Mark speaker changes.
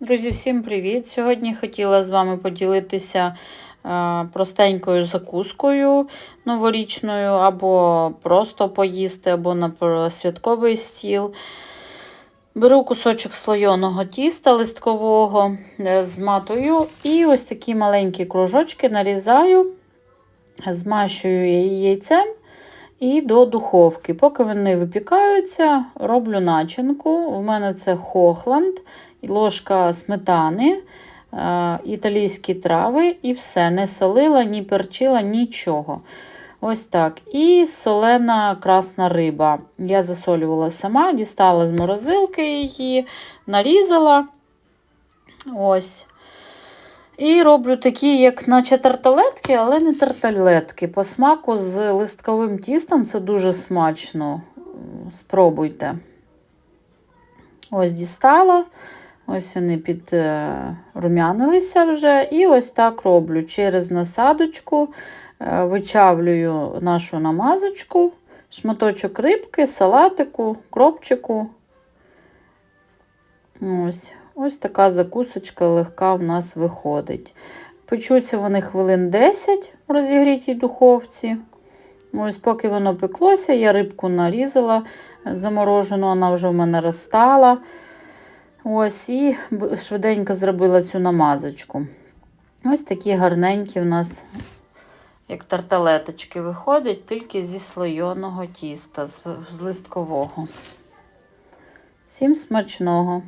Speaker 1: Друзі, всім привіт! Сьогодні хотіла з вами поділитися е, простенькою закускою новорічною, або просто поїсти, або на святковий стіл. Беру кусочок слойоного тіста листкового, е, зматую і ось такі маленькі кружочки нарізаю, змащую її яйцем і до духовки. Поки вони випікаються, роблю начинку. У мене це хохланд, ложка сметани, е, італійські трави і все. Не солила, ні перчила, нічого. Ось так. І солена красна риба. Я засолювала сама, дістала з морозилки її, нарізала. Ось. І роблю такі, як наче тарталетки, але не тарталетки. По смаку з листковим тістом це дуже смачно. Спробуйте. Ось дістала. Ось вони підрумянилися вже. І ось так роблю. Через насадочку е, вичавлюю нашу намазочку, шматочок рибки, салатику, кропчику. Ось. Ось така закусочка легка в нас виходить. Печуться вони хвилин 10 в розігрітій духовці. Ось Поки воно пеклося, я рибку нарізала заморожену, вона вже в мене розстала. Ось, І швиденько зробила цю намазочку. Ось такі гарненькі у нас, як тарталеточки, виходять, тільки зі слойоного тіста, з листкового. Всім смачного!